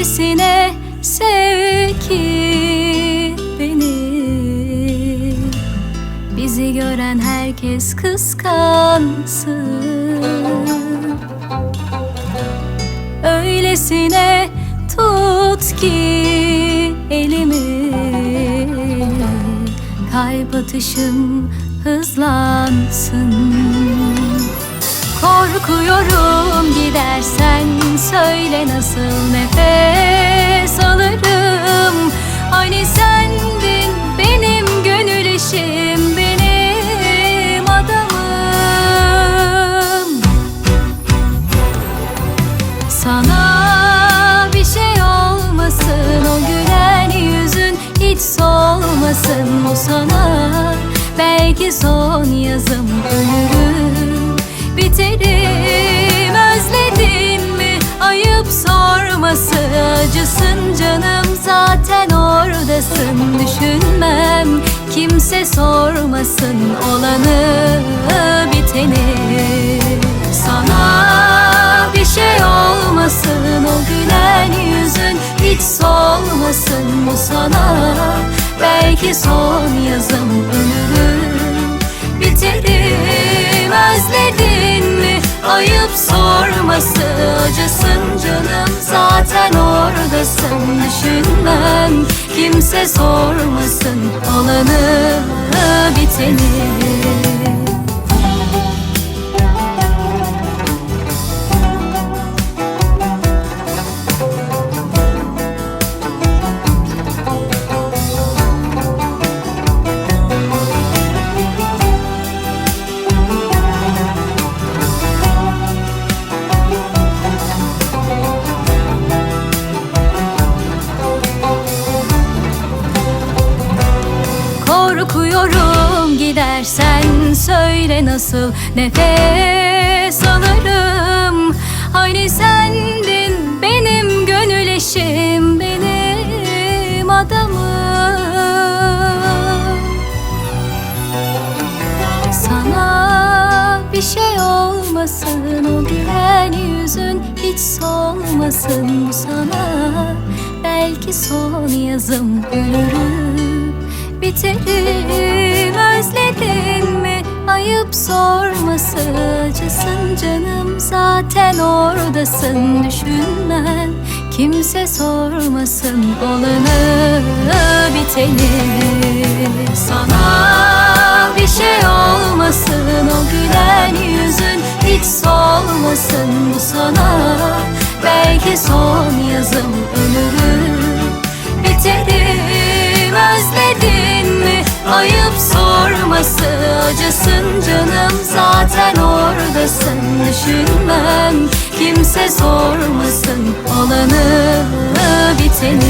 Öylesine sev ki beni? Bizi gören herkes kıskansın. Öylesine tut ki elimi. Kalp atışım hızlansın. Korkuyorum gidersen söyle nasıl nefes olmasın o gülen yüzün hiç solmasın bu sana. Belki son yazım ölürüm. Biterim özledin mi? Ayıp sorması acısın canım. Zaten oradasın düşünmem. Kimse sormasın olanı biteni belki son yazım ölürüm biterim özledin mi? Ayıp sorması acısın canım. Zaten oradasın düşünmem. Kimse sormasın olanı biteni Korkuyorum gidersen söyle nasıl nefes alırım. Hani sendin benim gönül eşim benim adamım. Sana bir şey olmasın o gülen yüzün hiç solmasın. Sana Belki son yazım ölürüm biterim özledin mi? Ayıp sorması acısın canım. Zaten oradasın düşünmem. Kimse sormasın olanı biteni sana bir şey olmasın o gülen yüzün hiç solmasın. Bu sana belki son yazım ölürüm. Biterim sorması acısın canım zaten oradasın. Düşünmem kimse sormasın. Olanı biteni